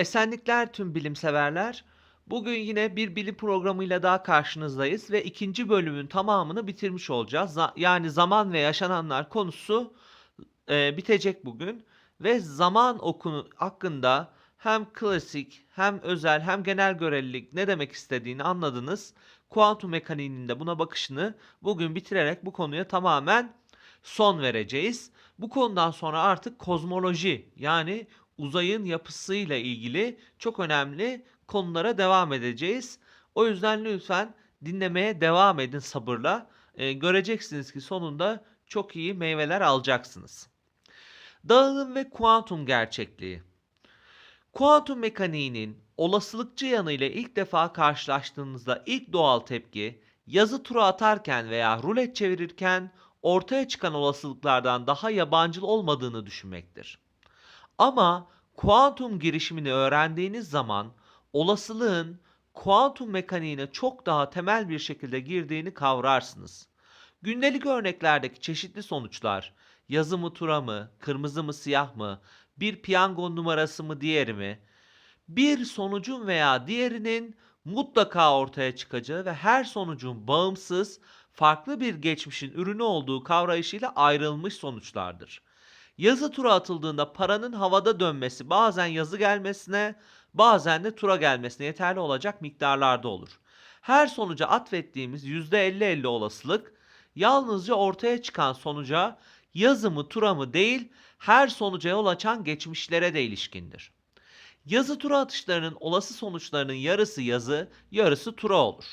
Esenlikler tüm bilimseverler. Bugün yine bir bilim programıyla daha karşınızdayız ve ikinci bölümün tamamını bitirmiş olacağız. Yani zaman ve yaşananlar konusu e, bitecek bugün ve zaman okunu hakkında hem klasik hem özel hem genel görelilik ne demek istediğini anladınız. Kuantum mekaniğinin de buna bakışını bugün bitirerek bu konuya tamamen son vereceğiz. Bu konudan sonra artık kozmoloji yani uzayın yapısıyla ilgili çok önemli konulara devam edeceğiz. O yüzden lütfen dinlemeye devam edin sabırla. Ee, göreceksiniz ki sonunda çok iyi meyveler alacaksınız. Dağılım ve kuantum gerçekliği. Kuantum mekaniğinin olasılıkçı yanıyla ilk defa karşılaştığınızda ilk doğal tepki yazı tura atarken veya rulet çevirirken ortaya çıkan olasılıklardan daha yabancıl olmadığını düşünmektir. Ama kuantum girişimini öğrendiğiniz zaman olasılığın kuantum mekaniğine çok daha temel bir şekilde girdiğini kavrarsınız. Gündelik örneklerdeki çeşitli sonuçlar, yazı mı tura mı, kırmızı mı siyah mı, bir piyango numarası mı diğeri mi, bir sonucun veya diğerinin mutlaka ortaya çıkacağı ve her sonucun bağımsız, farklı bir geçmişin ürünü olduğu kavrayışıyla ayrılmış sonuçlardır. Yazı tura atıldığında paranın havada dönmesi bazen yazı gelmesine, bazen de tura gelmesine yeterli olacak miktarlarda olur. Her sonuca atfettiğimiz %50-50 olasılık yalnızca ortaya çıkan sonuca yazı mı tura mı değil, her sonuca yol açan geçmişlere de ilişkindir. Yazı tura atışlarının olası sonuçlarının yarısı yazı, yarısı tura olur.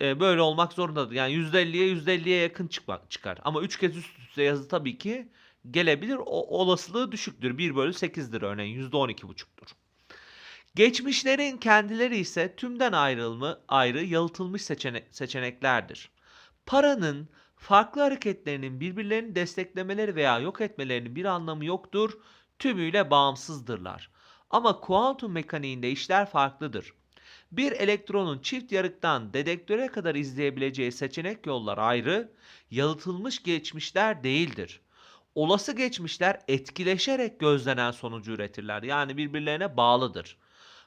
Ee, böyle olmak zorundadır. Yani %50'ye %50'ye yakın çıkar. Ama 3 kez üst üste yazı tabii ki gelebilir. O olasılığı düşüktür. 1 bölü 8'dir örneğin %12,5'tur. Geçmişlerin kendileri ise tümden ayrılma, ayrı yalıtılmış seçene- seçeneklerdir. Paranın farklı hareketlerinin birbirlerini desteklemeleri veya yok etmelerinin bir anlamı yoktur. Tümüyle bağımsızdırlar. Ama kuantum mekaniğinde işler farklıdır. Bir elektronun çift yarıktan dedektöre kadar izleyebileceği seçenek yollar ayrı, yalıtılmış geçmişler değildir. Olası geçmişler etkileşerek gözlenen sonucu üretirler. Yani birbirlerine bağlıdır.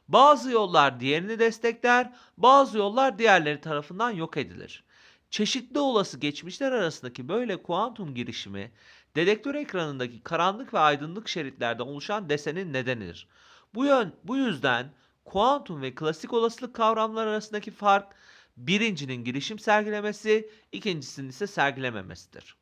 Bazı yollar diğerini destekler, bazı yollar diğerleri tarafından yok edilir. Çeşitli olası geçmişler arasındaki böyle kuantum girişimi, dedektör ekranındaki karanlık ve aydınlık şeritlerden oluşan desenin nedenidir. Bu, yön, bu yüzden kuantum ve klasik olasılık kavramları arasındaki fark birincinin girişim sergilemesi, ikincisinin ise sergilememesidir.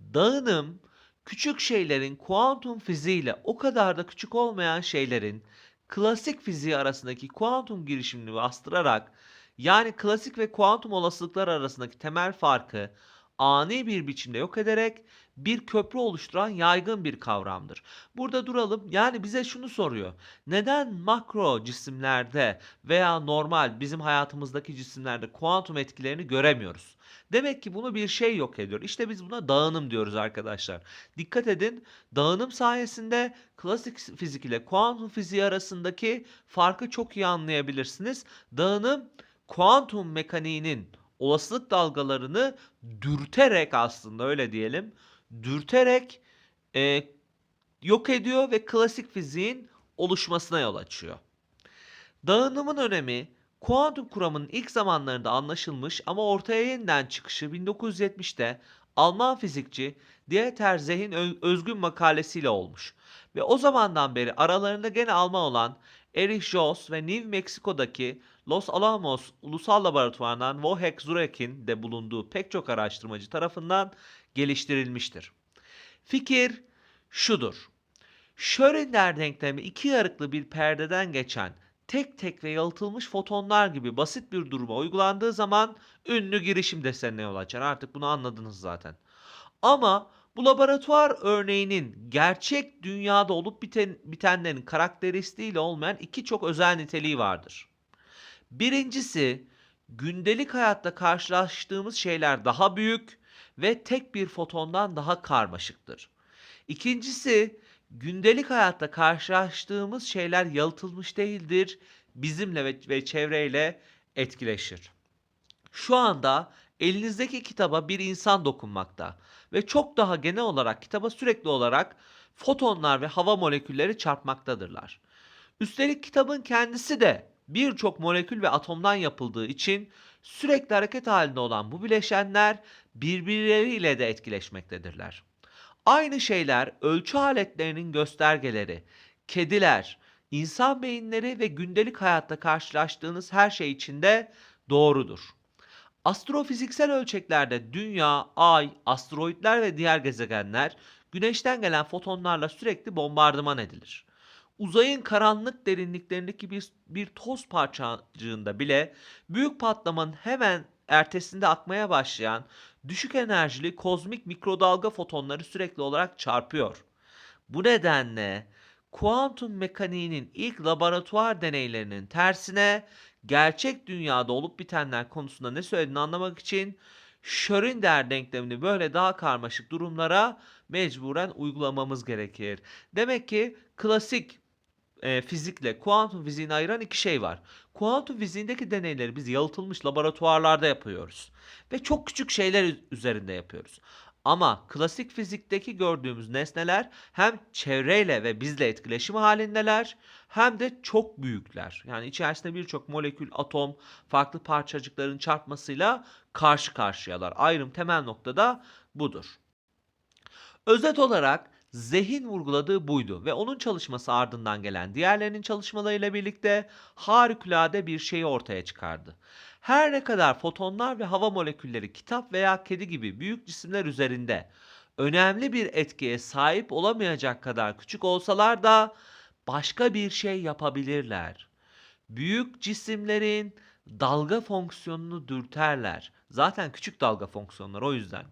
Dağınım küçük şeylerin kuantum fiziğiyle o kadar da küçük olmayan şeylerin klasik fiziği arasındaki kuantum girişimini bastırarak yani klasik ve kuantum olasılıklar arasındaki temel farkı ani bir biçimde yok ederek bir köprü oluşturan yaygın bir kavramdır. Burada duralım. Yani bize şunu soruyor. Neden makro cisimlerde veya normal bizim hayatımızdaki cisimlerde kuantum etkilerini göremiyoruz? Demek ki bunu bir şey yok ediyor. İşte biz buna dağınım diyoruz arkadaşlar. Dikkat edin. Dağınım sayesinde klasik fizik ile kuantum fiziği arasındaki farkı çok iyi anlayabilirsiniz. Dağınım kuantum mekaniğinin olasılık dalgalarını dürterek aslında öyle diyelim dürterek e, yok ediyor ve klasik fiziğin oluşmasına yol açıyor. Dağınımın önemi kuantum kuramının ilk zamanlarında anlaşılmış ama ortaya yeniden çıkışı 1970'te Alman fizikçi Dieter Zech'in ö- özgün makalesiyle olmuş. Ve o zamandan beri aralarında gene Alman olan Erich Joss ve New Mexico'daki Los Alamos Ulusal Laboratuvarı'ndan Wojciech Zurek'in de bulunduğu pek çok araştırmacı tarafından geliştirilmiştir. Fikir şudur. Schrödinger denklemi iki yarıklı bir perdeden geçen tek tek ve yalıtılmış fotonlar gibi basit bir duruma uygulandığı zaman ünlü girişim desenine yol açar. Artık bunu anladınız zaten. Ama bu laboratuvar örneğinin gerçek dünyada olup biten, bitenlerin karakteristiğiyle olmayan iki çok özel niteliği vardır. Birincisi gündelik hayatta karşılaştığımız şeyler daha büyük ve tek bir fotondan daha karmaşıktır. İkincisi gündelik hayatta karşılaştığımız şeyler yalıtılmış değildir. Bizimle ve, ve çevreyle etkileşir. Şu anda elinizdeki kitaba bir insan dokunmakta ve çok daha genel olarak kitaba sürekli olarak fotonlar ve hava molekülleri çarpmaktadırlar. Üstelik kitabın kendisi de birçok molekül ve atomdan yapıldığı için sürekli hareket halinde olan bu bileşenler birbirleriyle de etkileşmektedirler. Aynı şeyler ölçü aletlerinin göstergeleri, kediler, insan beyinleri ve gündelik hayatta karşılaştığınız her şey için de doğrudur. Astrofiziksel ölçeklerde dünya, ay, asteroidler ve diğer gezegenler güneşten gelen fotonlarla sürekli bombardıman edilir. Uzayın karanlık derinliklerindeki bir, bir toz parçacığında bile büyük patlamanın hemen ertesinde akmaya başlayan düşük enerjili kozmik mikrodalga fotonları sürekli olarak çarpıyor. Bu nedenle kuantum mekaniğinin ilk laboratuvar deneylerinin tersine gerçek dünyada olup bitenler konusunda ne söylediğini anlamak için Schrödinger denklemini böyle daha karmaşık durumlara mecburen uygulamamız gerekir. Demek ki klasik e, fizikle kuantum fiziğini ayıran iki şey var. Kuantum fiziğindeki deneyleri biz yalıtılmış laboratuvarlarda yapıyoruz. Ve çok küçük şeyler üzerinde yapıyoruz. Ama klasik fizikteki gördüğümüz nesneler hem çevreyle ve bizle etkileşim halindeler hem de çok büyükler. Yani içerisinde birçok molekül, atom, farklı parçacıkların çarpmasıyla karşı karşıyalar. Ayrım temel noktada budur. Özet olarak Zehin vurguladığı buydu ve onun çalışması ardından gelen diğerlerinin çalışmalarıyla birlikte harikulade bir şeyi ortaya çıkardı. Her ne kadar fotonlar ve hava molekülleri kitap veya kedi gibi büyük cisimler üzerinde önemli bir etkiye sahip olamayacak kadar küçük olsalar da başka bir şey yapabilirler. Büyük cisimlerin dalga fonksiyonunu dürterler. Zaten küçük dalga fonksiyonları o yüzden.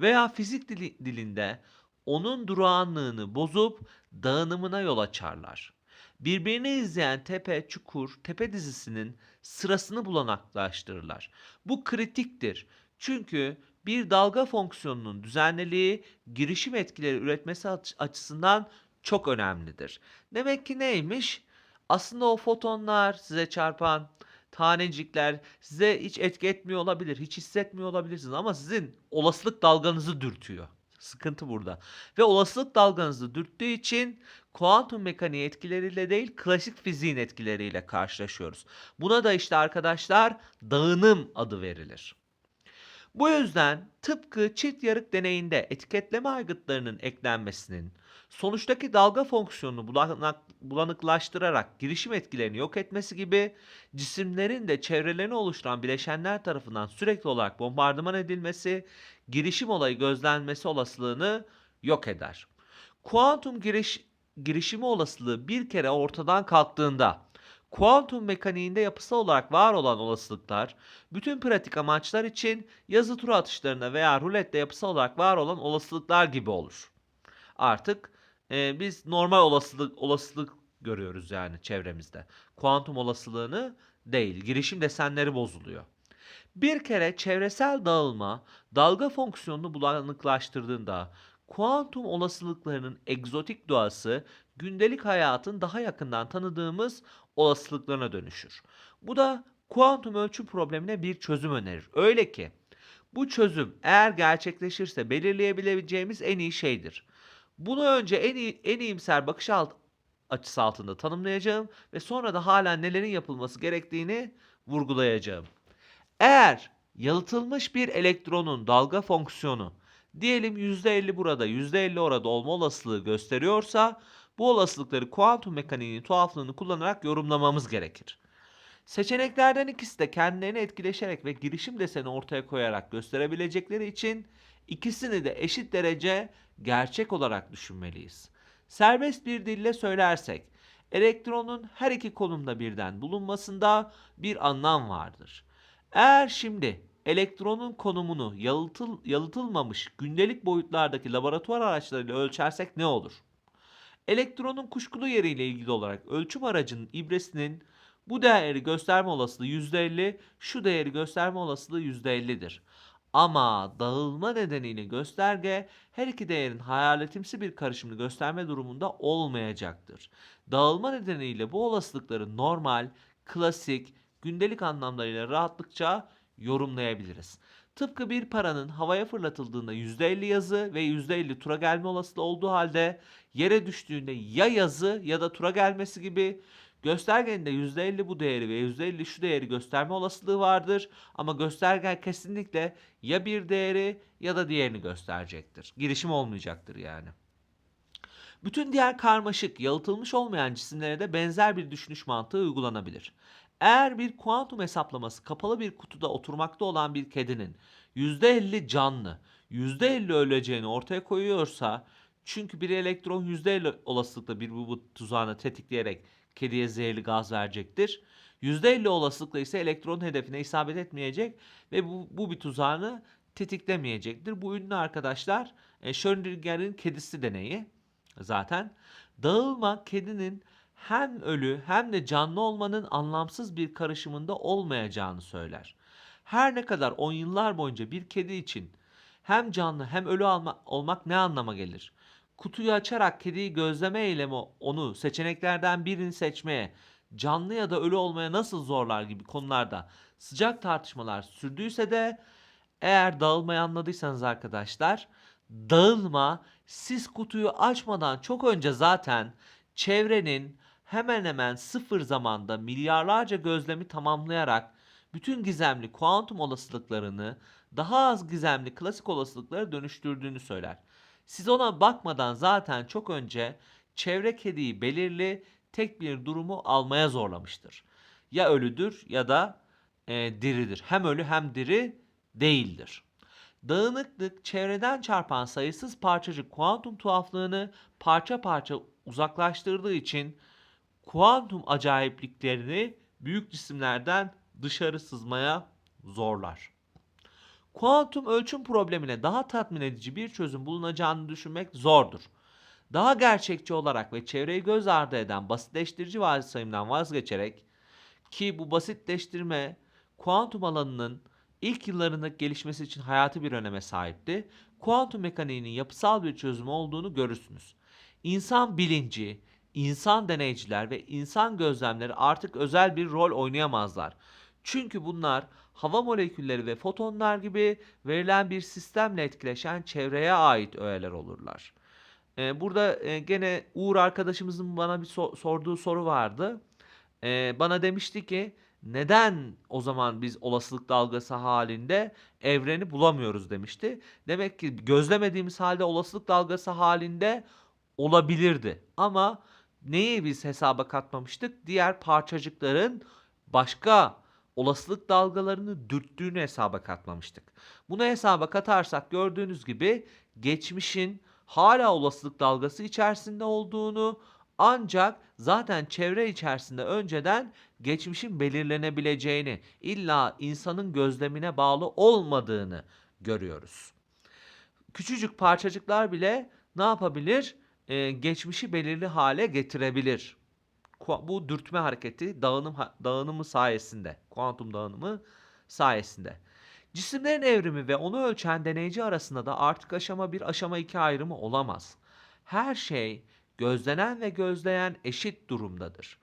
Veya fizik dili, dilinde onun durağanlığını bozup dağınımına yol açarlar. Birbirini izleyen tepe, çukur, tepe dizisinin sırasını bulanaklaştırırlar. Bu kritiktir. Çünkü bir dalga fonksiyonunun düzenliliği girişim etkileri üretmesi açısından çok önemlidir. Demek ki neymiş? Aslında o fotonlar size çarpan tanecikler size hiç etki etmiyor olabilir, hiç hissetmiyor olabilirsiniz ama sizin olasılık dalganızı dürtüyor. Sıkıntı burada. Ve olasılık dalganızı dürttüğü için kuantum mekaniği etkileriyle değil klasik fiziğin etkileriyle karşılaşıyoruz. Buna da işte arkadaşlar dağınım adı verilir. Bu yüzden tıpkı çift yarık deneyinde etiketleme aygıtlarının eklenmesinin sonuçtaki dalga fonksiyonunu bulanık, bulanıklaştırarak girişim etkilerini yok etmesi gibi cisimlerin de çevrelerini oluşturan bileşenler tarafından sürekli olarak bombardıman edilmesi girişim olayı gözlenmesi olasılığını yok eder. Kuantum giriş, girişimi olasılığı bir kere ortadan kalktığında kuantum mekaniğinde yapısal olarak var olan olasılıklar bütün pratik amaçlar için yazı turu atışlarına veya rulette yapısal olarak var olan olasılıklar gibi olur. Artık e, biz normal olasılık olasılık görüyoruz yani çevremizde. Kuantum olasılığını değil, girişim desenleri bozuluyor. Bir kere çevresel dağılma dalga fonksiyonunu bulanıklaştırdığında kuantum olasılıklarının egzotik doğası gündelik hayatın daha yakından tanıdığımız olasılıklarına dönüşür. Bu da kuantum ölçüm problemine bir çözüm önerir. Öyle ki bu çözüm eğer gerçekleşirse belirleyebileceğimiz en iyi şeydir. Bunu önce en iyi, en iyimser bakış alt, açısı altında tanımlayacağım ve sonra da hala nelerin yapılması gerektiğini vurgulayacağım. Eğer yalıtılmış bir elektronun dalga fonksiyonu diyelim %50 burada %50 orada olma olasılığı gösteriyorsa bu olasılıkları kuantum mekaniğinin tuhaflığını kullanarak yorumlamamız gerekir. Seçeneklerden ikisi de kendilerini etkileşerek ve girişim deseni ortaya koyarak gösterebilecekleri için ikisini de eşit derece gerçek olarak düşünmeliyiz. Serbest bir dille söylersek, elektronun her iki konumda birden bulunmasında bir anlam vardır. Eğer şimdi elektronun konumunu yalıtıl, yalıtılmamış gündelik boyutlardaki laboratuvar araçlarıyla ölçersek ne olur? Elektronun kuşkulu yeriyle ilgili olarak ölçüm aracının ibresinin bu değeri gösterme olasılığı %50, şu değeri gösterme olasılığı %50'dir. Ama dağılma nedeniyle gösterge her iki değerin hayaletimsi bir karışımını gösterme durumunda olmayacaktır. Dağılma nedeniyle bu olasılıkları normal, klasik, gündelik anlamlarıyla rahatlıkça yorumlayabiliriz. Tıpkı bir paranın havaya fırlatıldığında %50 yazı ve %50 tura gelme olasılığı olduğu halde yere düştüğünde ya yazı ya da tura gelmesi gibi göstergenin de %50 bu değeri ve %50 şu değeri gösterme olasılığı vardır. Ama göstergen kesinlikle ya bir değeri ya da diğerini gösterecektir. Girişim olmayacaktır yani. Bütün diğer karmaşık, yalıtılmış olmayan cisimlere de benzer bir düşünüş mantığı uygulanabilir. Eğer bir kuantum hesaplaması kapalı bir kutuda oturmakta olan bir kedinin %50 canlı, %50 öleceğini ortaya koyuyorsa çünkü bir elektron %50 olasılıkla bir bu tuzağını tetikleyerek kediye zehirli gaz verecektir. %50 olasılıkla ise elektron hedefine isabet etmeyecek ve bu, bu bir tuzağını tetiklemeyecektir. Bu ünlü arkadaşlar e, Schrödinger'in kedisi deneyi zaten. Dağılma kedinin hem ölü hem de canlı olmanın anlamsız bir karışımında olmayacağını söyler. Her ne kadar on yıllar boyunca bir kedi için hem canlı hem ölü alma, olmak ne anlama gelir? Kutuyu açarak kediyi gözleme eylemi onu seçeneklerden birini seçmeye, canlı ya da ölü olmaya nasıl zorlar gibi konularda sıcak tartışmalar sürdüyse de eğer dağılmayı anladıysanız arkadaşlar, dağılma siz kutuyu açmadan çok önce zaten çevrenin hemen hemen sıfır zamanda milyarlarca gözlemi tamamlayarak bütün gizemli kuantum olasılıklarını daha az gizemli klasik olasılıklara dönüştürdüğünü söyler. Siz ona bakmadan zaten çok önce çevre kediyi belirli tek bir durumu almaya zorlamıştır. Ya ölüdür ya da e, diridir. Hem ölü hem diri değildir. Dağınıklık çevreden çarpan sayısız parçacık kuantum tuhaflığını parça parça uzaklaştırdığı için kuantum acayipliklerini büyük cisimlerden dışarı sızmaya zorlar. Kuantum ölçüm problemine daha tatmin edici bir çözüm bulunacağını düşünmek zordur. Daha gerçekçi olarak ve çevreyi göz ardı eden basitleştirici varsayımdan vazgeçerek ki bu basitleştirme kuantum alanının ilk yıllarında gelişmesi için hayati bir öneme sahipti. Kuantum mekaniğinin yapısal bir çözümü olduğunu görürsünüz. İnsan bilinci, insan deneyciler ve insan gözlemleri artık özel bir rol oynayamazlar. Çünkü bunlar hava molekülleri ve fotonlar gibi verilen bir sistemle etkileşen çevreye ait öğeler olurlar. Ee, burada e, gene Uğur arkadaşımızın bana bir so- sorduğu soru vardı. Ee, bana demişti ki neden o zaman biz olasılık dalgası halinde evreni bulamıyoruz demişti. Demek ki gözlemediğimiz halde olasılık dalgası halinde olabilirdi. Ama neyi biz hesaba katmamıştık? Diğer parçacıkların başka olasılık dalgalarını dürttüğünü hesaba katmamıştık. Bunu hesaba katarsak gördüğünüz gibi geçmişin hala olasılık dalgası içerisinde olduğunu ancak zaten çevre içerisinde önceden geçmişin belirlenebileceğini, illa insanın gözlemine bağlı olmadığını görüyoruz. Küçücük parçacıklar bile ne yapabilir? Ee, geçmişi belirli hale getirebilir. Bu dürtme hareketi dağınım dağınımı sayesinde, kuantum dağınımı sayesinde. Cisimlerin evrimi ve onu ölçen deneyici arasında da artık aşama 1, aşama 2 ayrımı olamaz. Her şey gözlenen ve gözleyen eşit durumdadır.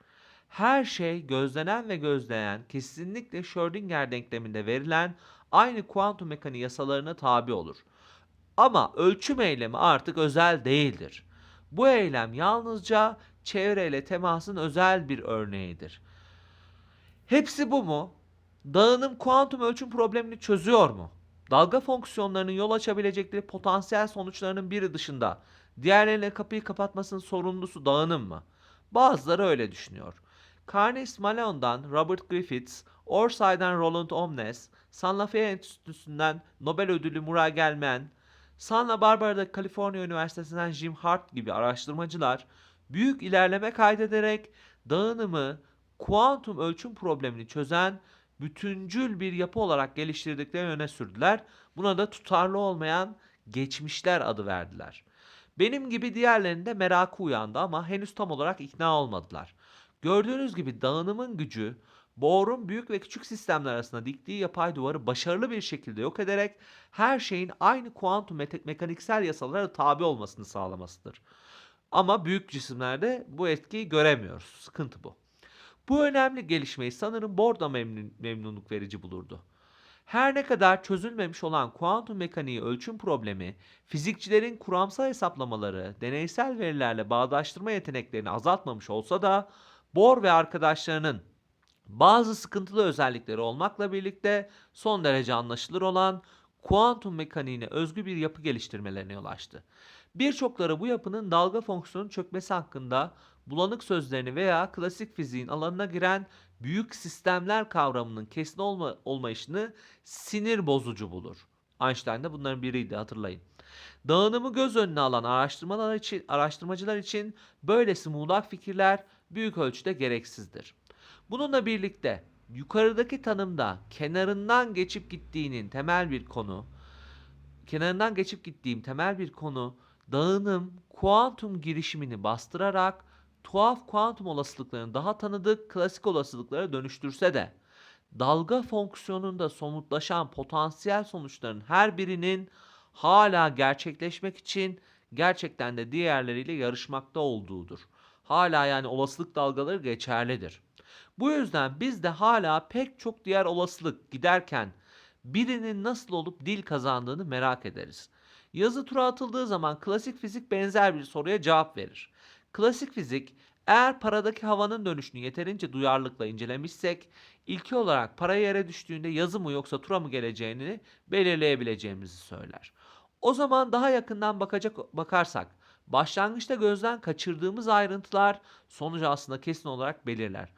Her şey gözlenen ve gözleyen kesinlikle Schrödinger denkleminde verilen aynı kuantum mekaniği yasalarına tabi olur. Ama ölçüm eylemi artık özel değildir. Bu eylem yalnızca çevreyle temasın özel bir örneğidir. Hepsi bu mu? Dağınım kuantum ölçüm problemini çözüyor mu? Dalga fonksiyonlarının yol açabilecekleri potansiyel sonuçlarının biri dışında diğerlerine kapıyı kapatmasının sorumlusu dağınım mı? Bazıları öyle düşünüyor. Carnegie Mellon'dan Robert Griffiths, Orsay'dan Roland Omnes, San Lafayette Enstitüsü'nden Nobel ödülü Murray Gell-Mann, Santa Barbara'da Kaliforniya Üniversitesi'nden Jim Hart gibi araştırmacılar büyük ilerleme kaydederek dağınımı kuantum ölçüm problemini çözen bütüncül bir yapı olarak geliştirdiklerini öne sürdüler. Buna da tutarlı olmayan geçmişler adı verdiler. Benim gibi diğerlerinde merakı uyandı ama henüz tam olarak ikna olmadılar. Gördüğünüz gibi dağınımın gücü Bohr'un büyük ve küçük sistemler arasında diktiği yapay duvarı başarılı bir şekilde yok ederek her şeyin aynı kuantum me- mekaniksel yasalara tabi olmasını sağlamasıdır. Ama büyük cisimlerde bu etkiyi göremiyoruz. Sıkıntı bu. Bu önemli gelişmeyi sanırım Bohr da memnun, memnunluk verici bulurdu. Her ne kadar çözülmemiş olan kuantum mekaniği ölçüm problemi, fizikçilerin kuramsal hesaplamaları, deneysel verilerle bağdaştırma yeteneklerini azaltmamış olsa da Bohr ve arkadaşlarının bazı sıkıntılı özellikleri olmakla birlikte son derece anlaşılır olan kuantum mekaniğine özgü bir yapı geliştirmelerine yol açtı. Birçokları bu yapının dalga fonksiyonunun çökmesi hakkında bulanık sözlerini veya klasik fiziğin alanına giren büyük sistemler kavramının kesin olma, olmayışını sinir bozucu bulur. Einstein de bunların biriydi hatırlayın. Dağınımı göz önüne alan araştırmalar için, araştırmacılar için böylesi muğlak fikirler büyük ölçüde gereksizdir. Bununla birlikte yukarıdaki tanımda kenarından geçip gittiğinin temel bir konu, kenarından geçip gittiğim temel bir konu dağınım kuantum girişimini bastırarak tuhaf kuantum olasılıklarını daha tanıdık klasik olasılıklara dönüştürse de dalga fonksiyonunda somutlaşan potansiyel sonuçların her birinin hala gerçekleşmek için gerçekten de diğerleriyle yarışmakta olduğudur. Hala yani olasılık dalgaları geçerlidir. Bu yüzden biz de hala pek çok diğer olasılık giderken birinin nasıl olup dil kazandığını merak ederiz. Yazı tura atıldığı zaman klasik fizik benzer bir soruya cevap verir. Klasik fizik eğer paradaki havanın dönüşünü yeterince duyarlılıkla incelemişsek ilki olarak para yere düştüğünde yazı mı yoksa tura mı geleceğini belirleyebileceğimizi söyler. O zaman daha yakından bakacak bakarsak başlangıçta gözden kaçırdığımız ayrıntılar sonucu aslında kesin olarak belirler.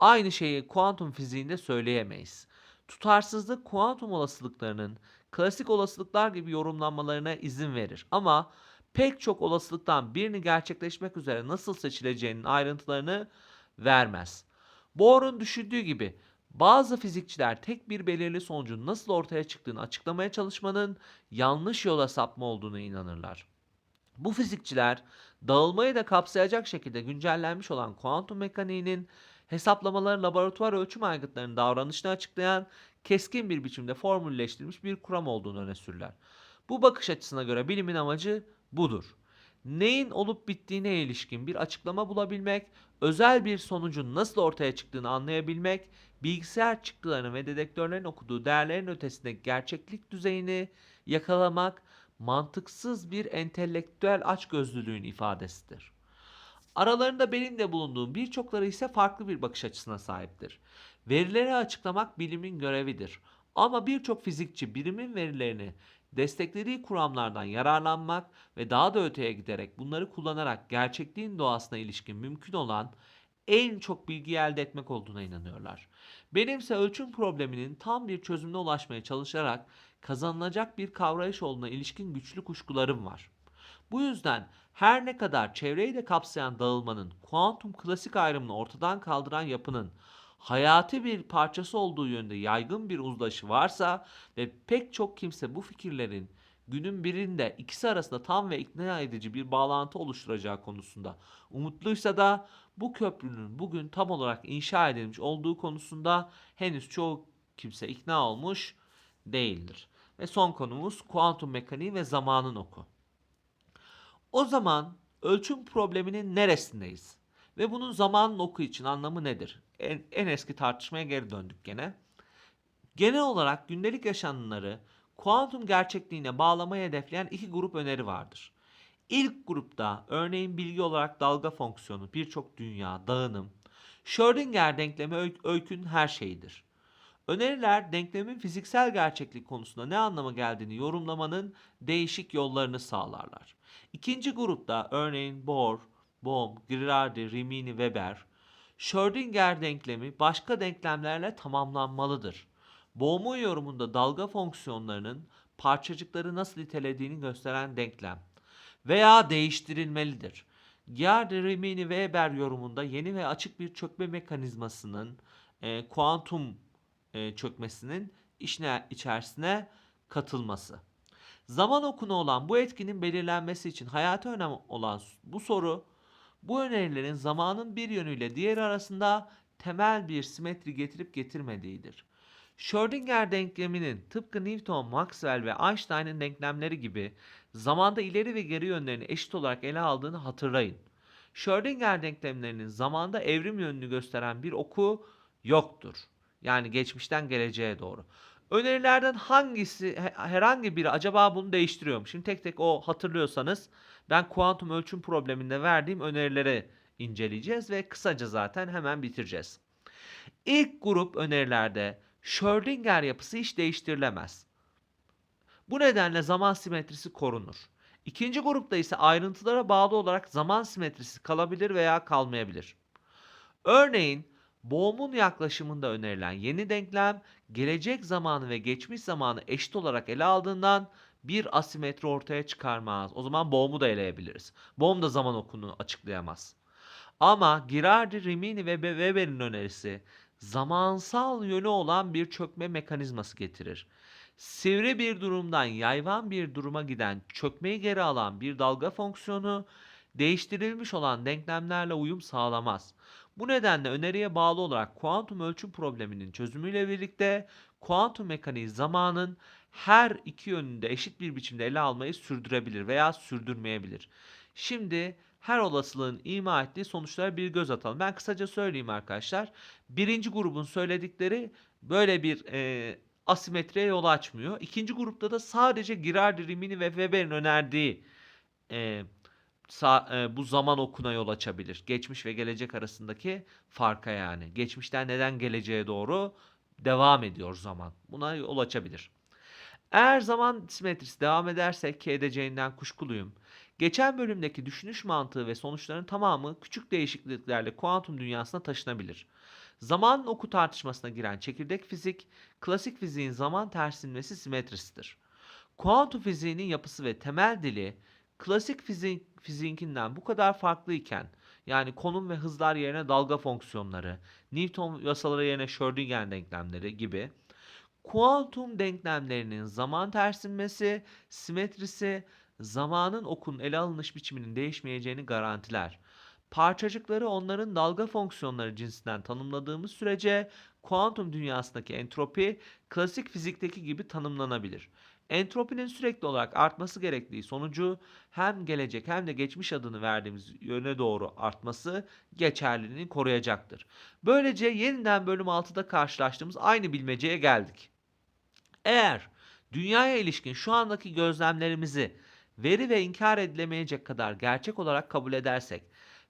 Aynı şeyi kuantum fiziğinde söyleyemeyiz. Tutarsızlık kuantum olasılıklarının klasik olasılıklar gibi yorumlanmalarına izin verir ama pek çok olasılıktan birini gerçekleşmek üzere nasıl seçileceğinin ayrıntılarını vermez. Bohr'un düşündüğü gibi bazı fizikçiler tek bir belirli sonucun nasıl ortaya çıktığını açıklamaya çalışmanın yanlış yola sapma olduğunu inanırlar. Bu fizikçiler dağılmayı da kapsayacak şekilde güncellenmiş olan kuantum mekaniğinin hesaplamaların laboratuvar ölçüm aygıtlarının davranışını açıklayan keskin bir biçimde formülleştirilmiş bir kuram olduğunu öne sürürler. Bu bakış açısına göre bilimin amacı budur. Neyin olup bittiğine ilişkin bir açıklama bulabilmek, özel bir sonucun nasıl ortaya çıktığını anlayabilmek, bilgisayar çıktılarının ve dedektörlerin okuduğu değerlerin ötesindeki gerçeklik düzeyini yakalamak, mantıksız bir entelektüel açgözlülüğün ifadesidir. Aralarında benim de bulunduğum birçokları ise farklı bir bakış açısına sahiptir. Verileri açıklamak bilimin görevidir. Ama birçok fizikçi bilimin verilerini desteklediği kuramlardan yararlanmak ve daha da öteye giderek bunları kullanarak gerçekliğin doğasına ilişkin mümkün olan en çok bilgi elde etmek olduğuna inanıyorlar. Benimse ölçüm probleminin tam bir çözümüne ulaşmaya çalışarak kazanılacak bir kavrayış olduğuna ilişkin güçlü kuşkularım var. Bu yüzden her ne kadar çevreyi de kapsayan dağılmanın kuantum klasik ayrımını ortadan kaldıran yapının hayati bir parçası olduğu yönde yaygın bir uzlaşı varsa ve pek çok kimse bu fikirlerin günün birinde ikisi arasında tam ve ikna edici bir bağlantı oluşturacağı konusunda umutluysa da bu köprünün bugün tam olarak inşa edilmiş olduğu konusunda henüz çoğu kimse ikna olmuş değildir. Ve son konumuz kuantum mekaniği ve zamanın oku. O zaman ölçüm probleminin neresindeyiz? Ve bunun zamanın oku için anlamı nedir? En, en eski tartışmaya geri döndük gene. Genel olarak gündelik yaşananları kuantum gerçekliğine bağlamayı hedefleyen iki grup öneri vardır. İlk grupta örneğin bilgi olarak dalga fonksiyonu, birçok dünya, dağınım, Schrödinger denklemi öy- öykünün her şeyidir. Öneriler denklemin fiziksel gerçeklik konusunda ne anlama geldiğini yorumlamanın değişik yollarını sağlarlar. İkinci grupta örneğin Bohr, Bohm, Girardi, Rimini, Weber, Schrödinger denklemi başka denklemlerle tamamlanmalıdır. Bohm'un yorumunda dalga fonksiyonlarının parçacıkları nasıl itelediğini gösteren denklem veya değiştirilmelidir. Girardi, Rimini, Weber yorumunda yeni ve açık bir çökme mekanizmasının e, kuantum e, çökmesinin işine içerisine katılması. Zaman okunu olan bu etkinin belirlenmesi için hayati önem olan bu soru bu önerilerin zamanın bir yönüyle diğeri arasında temel bir simetri getirip getirmediğidir. Schrödinger denkleminin tıpkı Newton, Maxwell ve Einstein'ın denklemleri gibi zamanda ileri ve geri yönlerini eşit olarak ele aldığını hatırlayın. Schrödinger denklemlerinin zamanda evrim yönünü gösteren bir oku yoktur. Yani geçmişten geleceğe doğru. Önerilerden hangisi he- herhangi biri acaba bunu değiştiriyor mu? Şimdi tek tek o hatırlıyorsanız ben kuantum ölçüm probleminde verdiğim önerileri inceleyeceğiz ve kısaca zaten hemen bitireceğiz. İlk grup önerilerde Schrödinger yapısı hiç değiştirilemez. Bu nedenle zaman simetrisi korunur. İkinci grupta ise ayrıntılara bağlı olarak zaman simetrisi kalabilir veya kalmayabilir. Örneğin Bohm'un yaklaşımında önerilen yeni denklem gelecek zamanı ve geçmiş zamanı eşit olarak ele aldığından bir asimetri ortaya çıkarmaz. O zaman Bohm'u da eleyebiliriz. Bohm da zaman okunu açıklayamaz. Ama Girardi, Rimini ve Weber'in önerisi zamansal yönü olan bir çökme mekanizması getirir. Sivri bir durumdan yayvan bir duruma giden çökmeyi geri alan bir dalga fonksiyonu değiştirilmiş olan denklemlerle uyum sağlamaz. Bu nedenle öneriye bağlı olarak kuantum ölçüm probleminin çözümüyle birlikte kuantum mekaniği zamanın her iki yönünde eşit bir biçimde ele almayı sürdürebilir veya sürdürmeyebilir. Şimdi her olasılığın ima ettiği sonuçlara bir göz atalım. Ben kısaca söyleyeyim arkadaşlar. Birinci grubun söyledikleri böyle bir e, asimetriye yol açmıyor. İkinci grupta da sadece Girardi, Rimini ve Weber'in önerdiği e, e, bu zaman okuna yol açabilir. Geçmiş ve gelecek arasındaki farka yani. Geçmişten neden geleceğe doğru devam ediyor zaman. Buna yol açabilir. Eğer zaman simetrisi devam ederse ki edeceğinden kuşkuluyum. Geçen bölümdeki düşünüş mantığı ve sonuçların tamamı küçük değişikliklerle kuantum dünyasına taşınabilir. Zaman oku tartışmasına giren çekirdek fizik, klasik fiziğin zaman tersinmesi simetrisidir. Kuantum fiziğinin yapısı ve temel dili klasik fizik, fiziğinkinden bu kadar farklıyken yani konum ve hızlar yerine dalga fonksiyonları, Newton yasaları yerine Schrödinger denklemleri gibi kuantum denklemlerinin zaman tersinmesi, simetrisi, zamanın okun ele alınış biçiminin değişmeyeceğini garantiler. Parçacıkları onların dalga fonksiyonları cinsinden tanımladığımız sürece kuantum dünyasındaki entropi klasik fizikteki gibi tanımlanabilir. Entropinin sürekli olarak artması gerektiği sonucu hem gelecek hem de geçmiş adını verdiğimiz yöne doğru artması geçerliliğini koruyacaktır. Böylece yeniden bölüm 6'da karşılaştığımız aynı bilmeceye geldik. Eğer dünyaya ilişkin şu andaki gözlemlerimizi veri ve inkar edilemeyecek kadar gerçek olarak kabul edersek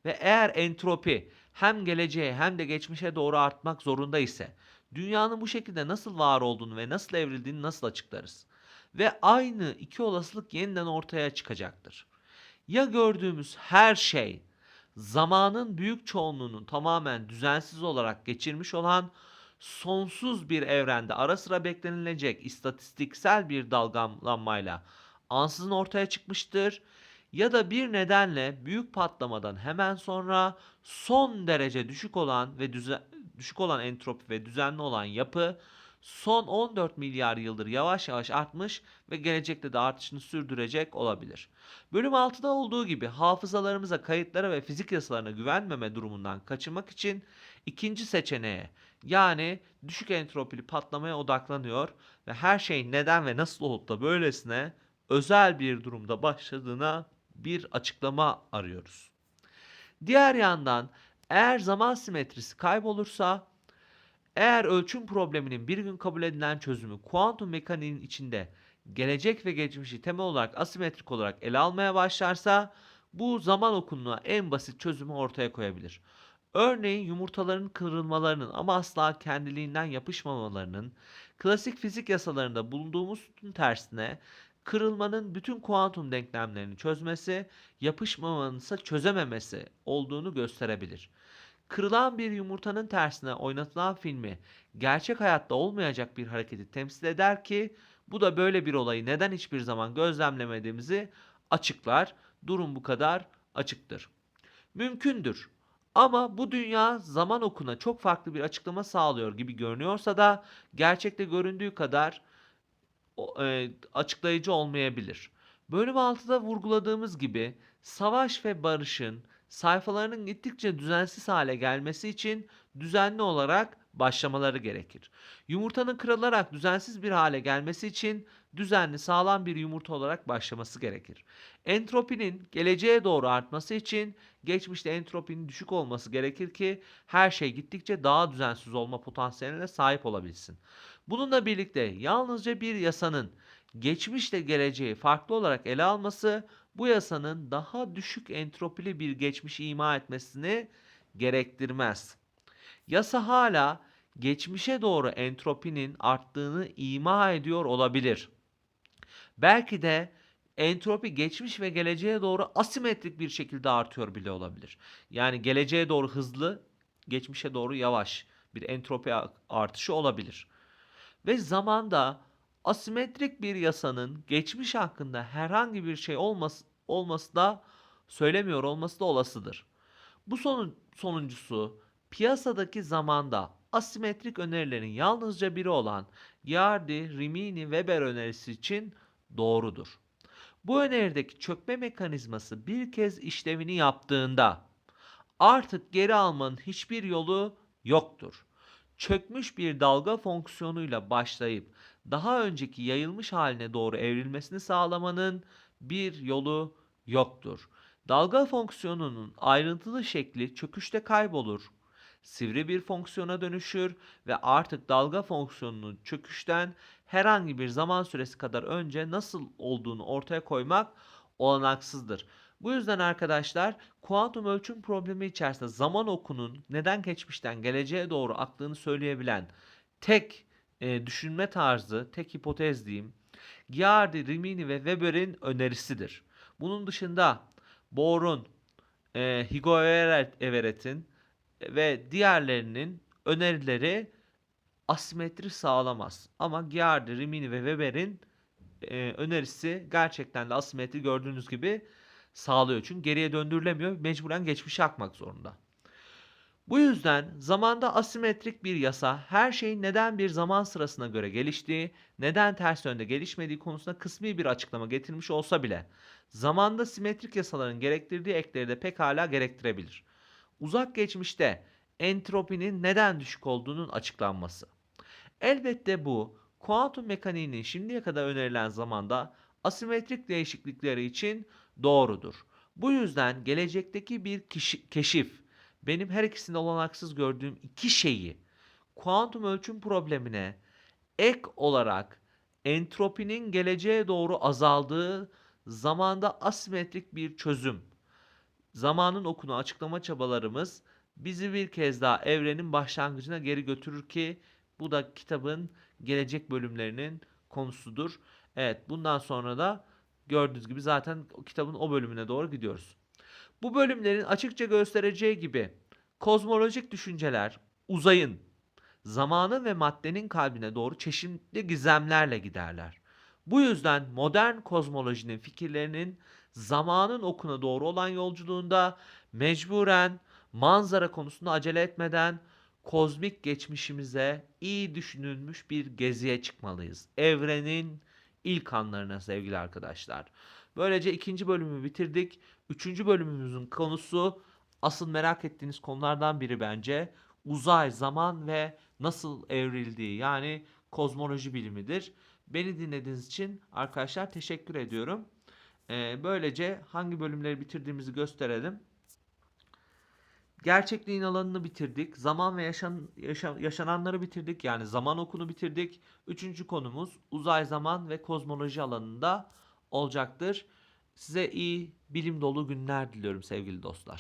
ve eğer entropi hem geleceğe hem de geçmişe doğru artmak zorunda ise dünyanın bu şekilde nasıl var olduğunu ve nasıl evrildiğini nasıl açıklarız? Ve aynı iki olasılık yeniden ortaya çıkacaktır. Ya gördüğümüz her şey zamanın büyük çoğunluğunun tamamen düzensiz olarak geçirmiş olan sonsuz bir evrende ara sıra beklenilecek istatistiksel bir dalgalanmayla ansızın ortaya çıkmıştır ya da bir nedenle büyük patlamadan hemen sonra son derece düşük olan ve düzen, düşük olan entropi ve düzenli olan yapı son 14 milyar yıldır yavaş yavaş artmış ve gelecekte de artışını sürdürecek olabilir. Bölüm 6'da olduğu gibi hafızalarımıza, kayıtlara ve fizik yasalarına güvenmeme durumundan kaçınmak için ikinci seçeneğe yani düşük entropili patlamaya odaklanıyor ve her şeyin neden ve nasıl olup da böylesine özel bir durumda başladığına bir açıklama arıyoruz. Diğer yandan eğer zaman simetrisi kaybolursa eğer ölçüm probleminin bir gün kabul edilen çözümü kuantum mekaniğinin içinde gelecek ve geçmişi temel olarak asimetrik olarak ele almaya başlarsa bu zaman okunluğa en basit çözümü ortaya koyabilir. Örneğin yumurtaların kırılmalarının ama asla kendiliğinden yapışmamalarının klasik fizik yasalarında bulunduğumuz tersine kırılmanın bütün kuantum denklemlerini çözmesi, yapışmamanın ise çözememesi olduğunu gösterebilir. Kırılan bir yumurtanın tersine oynatılan filmi gerçek hayatta olmayacak bir hareketi temsil eder ki bu da böyle bir olayı neden hiçbir zaman gözlemlemediğimizi açıklar. Durum bu kadar açıktır. Mümkündür. Ama bu dünya zaman okuna çok farklı bir açıklama sağlıyor gibi görünüyorsa da gerçekte göründüğü kadar e, açıklayıcı olmayabilir. Bölüm 6'da vurguladığımız gibi savaş ve barışın sayfalarının gittikçe düzensiz hale gelmesi için düzenli olarak başlamaları gerekir. Yumurtanın kırılarak düzensiz bir hale gelmesi için düzenli sağlam bir yumurta olarak başlaması gerekir. Entropinin geleceğe doğru artması için geçmişte entropinin düşük olması gerekir ki her şey gittikçe daha düzensiz olma potansiyeline sahip olabilsin. Bununla birlikte yalnızca bir yasanın geçmişle geleceği farklı olarak ele alması bu yasanın daha düşük entropili bir geçmiş ima etmesini gerektirmez. Yasa hala geçmişe doğru entropinin arttığını ima ediyor olabilir. Belki de entropi geçmiş ve geleceğe doğru asimetrik bir şekilde artıyor bile olabilir. Yani geleceğe doğru hızlı, geçmişe doğru yavaş bir entropi artışı olabilir. Ve zamanda asimetrik bir yasanın geçmiş hakkında herhangi bir şey olması, olması da söylemiyor olması da olasıdır. Bu sonun, sonuncusu piyasadaki zamanda asimetrik önerilerin yalnızca biri olan Yardi, Rimini, Weber önerisi için doğrudur. Bu önerideki çökme mekanizması bir kez işlevini yaptığında artık geri almanın hiçbir yolu yoktur. Çökmüş bir dalga fonksiyonuyla başlayıp daha önceki yayılmış haline doğru evrilmesini sağlamanın bir yolu yoktur. Dalga fonksiyonunun ayrıntılı şekli çöküşte kaybolur. Sivri bir fonksiyona dönüşür ve artık dalga fonksiyonunun çöküşten herhangi bir zaman süresi kadar önce nasıl olduğunu ortaya koymak olanaksızdır. Bu yüzden arkadaşlar kuantum ölçüm problemi içerisinde zaman okunun neden geçmişten geleceğe doğru aktığını söyleyebilen tek e, düşünme tarzı, tek hipotez diyeyim, Giardi, Rimini ve Weber'in önerisidir. Bunun dışında Bohr'un, e, Hugo Everett- Everett'in ve diğerlerinin önerileri asimetri sağlamaz. Ama Giardi, Rimini ve Weber'in e, önerisi gerçekten de asimetri gördüğünüz gibi sağlıyor. Çünkü geriye döndürülemiyor. Mecburen geçmişe akmak zorunda. Bu yüzden zamanda asimetrik bir yasa her şeyin neden bir zaman sırasına göre geliştiği, neden ters yönde gelişmediği konusunda kısmi bir açıklama getirmiş olsa bile zamanda simetrik yasaların gerektirdiği ekleri de pekala gerektirebilir. Uzak geçmişte entropinin neden düşük olduğunun açıklanması. Elbette bu kuantum mekaniğinin şimdiye kadar önerilen zamanda asimetrik değişiklikleri için doğrudur. Bu yüzden gelecekteki bir kişi- keşif benim her ikisinde olanaksız gördüğüm iki şeyi kuantum ölçüm problemine ek olarak entropinin geleceğe doğru azaldığı zamanda asimetrik bir çözüm. Zamanın okunu açıklama çabalarımız bizi bir kez daha evrenin başlangıcına geri götürür ki bu da kitabın gelecek bölümlerinin konusudur. Evet bundan sonra da gördüğünüz gibi zaten kitabın o bölümüne doğru gidiyoruz. Bu bölümlerin açıkça göstereceği gibi kozmolojik düşünceler uzayın, zamanın ve maddenin kalbine doğru çeşitli gizemlerle giderler. Bu yüzden modern kozmolojinin fikirlerinin zamanın okuna doğru olan yolculuğunda mecburen manzara konusunda acele etmeden kozmik geçmişimize iyi düşünülmüş bir geziye çıkmalıyız. Evrenin ilk anlarına sevgili arkadaşlar. Böylece ikinci bölümü bitirdik. Üçüncü bölümümüzün konusu asıl merak ettiğiniz konulardan biri bence uzay, zaman ve nasıl evrildiği yani kozmoloji bilimidir. Beni dinlediğiniz için arkadaşlar teşekkür ediyorum. Ee, böylece hangi bölümleri bitirdiğimizi gösterelim. Gerçekliğin alanını bitirdik. Zaman ve yaşan, yaşa- yaşananları bitirdik. Yani zaman okunu bitirdik. Üçüncü konumuz uzay, zaman ve kozmoloji alanında olacaktır. Size iyi, bilim dolu günler diliyorum sevgili dostlar.